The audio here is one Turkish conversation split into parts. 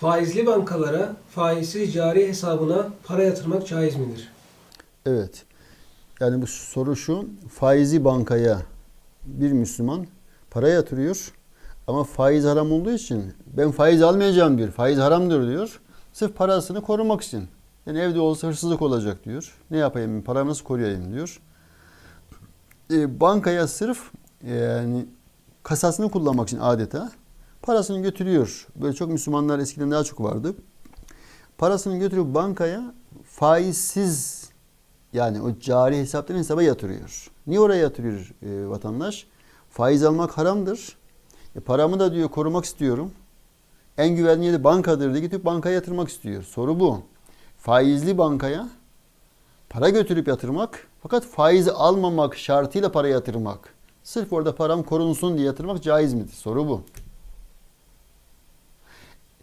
Faizli bankalara faizsiz cari hesabına para yatırmak caiz midir? Evet. Yani bu soru şu. Faizi bankaya bir Müslüman para yatırıyor. Ama faiz haram olduğu için ben faiz almayacağım diyor. Faiz haramdır diyor. Sırf parasını korumak için. Yani evde olsa hırsızlık olacak diyor. Ne yapayım? Paramı nasıl koruyayım diyor. E, bankaya sırf e, yani kasasını kullanmak için adeta parasını götürüyor. Böyle çok Müslümanlar eskiden daha çok vardı. Parasını götürüp bankaya faizsiz yani o cari hesaptan hesaba yatırıyor. Niye oraya yatırıyor e, vatandaş? Faiz almak haramdır. E, paramı da diyor korumak istiyorum. En güvenli yeri bankadır diye gidip bankaya yatırmak istiyor. Soru bu. Faizli bankaya para götürüp yatırmak fakat faizi almamak şartıyla para yatırmak. Sırf orada param korunsun diye yatırmak caiz midir? Soru bu.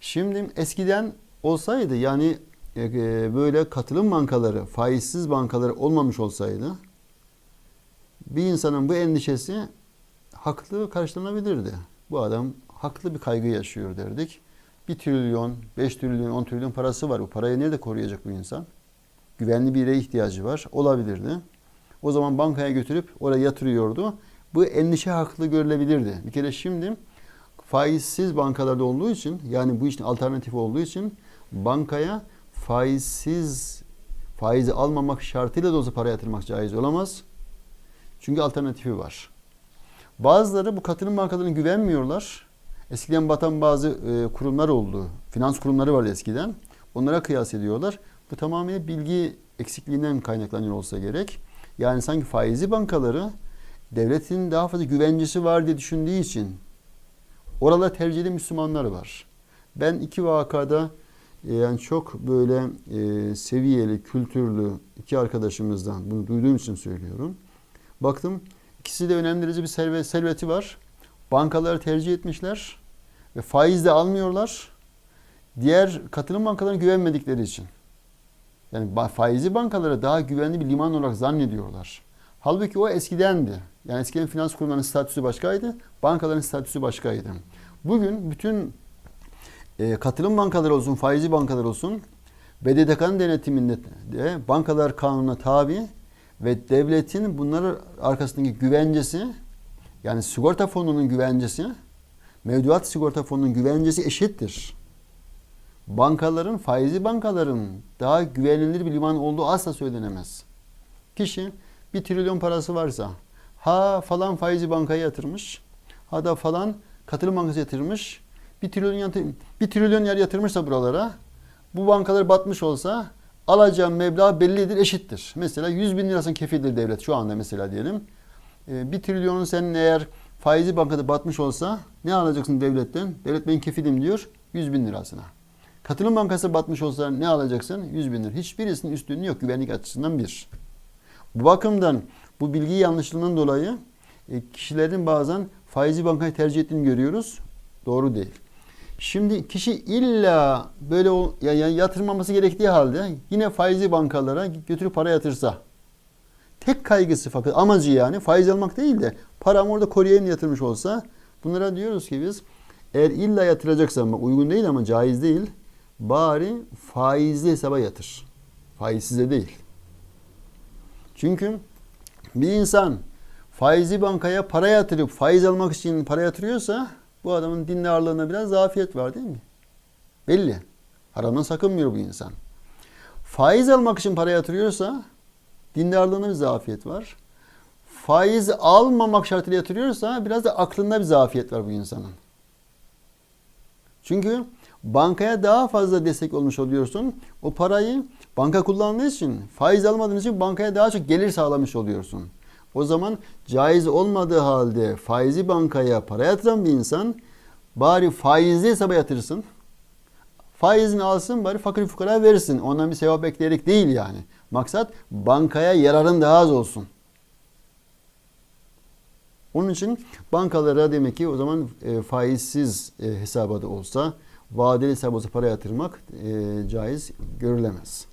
Şimdi eskiden olsaydı yani e, e, böyle katılım bankaları, faizsiz bankaları olmamış olsaydı bir insanın bu endişesi haklı karşılanabilirdi. Bu adam haklı bir kaygı yaşıyor derdik. 1 trilyon, 5 trilyon, 10 trilyon parası var. Bu parayı nerede koruyacak bu insan? Güvenli bir yere ihtiyacı var. Olabilirdi. O zaman bankaya götürüp oraya yatırıyordu. Bu endişe haklı görülebilirdi. Bir kere şimdi faizsiz bankalarda olduğu için yani bu işin alternatifi olduğu için bankaya faizsiz faizi almamak şartıyla da olsa para yatırmak caiz olamaz. Çünkü alternatifi var. Bazıları bu katılım bankalarına güvenmiyorlar. Eskiden batan bazı e, kurumlar oldu. Finans kurumları vardı eskiden. Onlara kıyas ediyorlar. Bu tamamen bilgi eksikliğinden kaynaklanıyor olsa gerek. Yani sanki faizli bankaları devletin daha fazla güvencesi var diye düşündüğü için orada tercihli Müslümanlar var. Ben iki vakada e, yani çok böyle e, seviyeli, kültürlü iki arkadaşımızdan bunu duyduğum için söylüyorum. Baktım ikisi de önemli derece bir servet, serveti var. Bankaları tercih etmişler ve faiz de almıyorlar. Diğer katılım bankalarına güvenmedikleri için. Yani ba- faizli bankaları daha güvenli bir liman olarak zannediyorlar. Halbuki o eskidendi. Yani eskiden finans kurumlarının statüsü başkaydı, bankaların statüsü başkaydı. Bugün bütün e, katılım bankaları olsun, faizli bankalar olsun, BDDK'nın denetiminde de bankalar kanununa tabi ve devletin bunların arkasındaki güvencesi, yani sigorta fonunun güvencesi, mevduat sigorta fonunun güvencesi eşittir. Bankaların, faizli bankaların daha güvenilir bir liman olduğu asla söylenemez. Kişi bir trilyon parası varsa ha falan faizli bankaya yatırmış ha da falan katılım bankası yatırmış bir trilyon, bir trilyon yer yatırmışsa buralara bu bankalar batmış olsa alacağım meblağ bellidir eşittir. Mesela 100 bin lirasını kefildir devlet şu anda mesela diyelim. Ee, bir trilyonun senin eğer faizli bankada batmış olsa ne alacaksın devletten? Devlet ben kefilim diyor 100 bin lirasına. Katılım bankası batmış olsa ne alacaksın? 100 bin lira. Hiçbirisinin üstünlüğü yok güvenlik açısından bir. Bu bakımdan bu bilgi yanlışlığından dolayı e, kişilerin bazen faizli bankayı tercih ettiğini görüyoruz. Doğru değil. Şimdi kişi illa böyle o, ya- ya- yatırmaması gerektiği halde yine faizli bankalara götürüp para yatırsa tek kaygısı fakat amacı yani faiz almak değil de paramı orada koruyayım yatırmış olsa bunlara diyoruz ki biz eğer illa yatıracaksan uygun değil ama caiz değil bari faizli hesaba yatır. Faizsize değil. Çünkü bir insan faizli bankaya para yatırıp faiz almak için para yatırıyorsa bu adamın dindarlığına biraz zafiyet var değil mi? Belli. Haramdan sakınmıyor bu insan. Faiz almak için para yatırıyorsa dindarlığına bir zafiyet var. Faiz almamak şartıyla yatırıyorsa biraz da aklında bir zafiyet var bu insanın. Çünkü bankaya daha fazla destek olmuş oluyorsun. O parayı banka kullandığı için, faiz almadığın için bankaya daha çok gelir sağlamış oluyorsun. O zaman caiz olmadığı halde faizi bankaya para yatıran bir insan bari faizli hesaba yatırsın. Faizini alsın bari fakir fukara versin. Ondan bir sevap bekleyerek değil yani. Maksat bankaya yararın daha az olsun. Onun için bankalara demek ki o zaman e, faizsiz e, hesaba da olsa vadeli hesaba olsa para yatırmak e, caiz görülemez.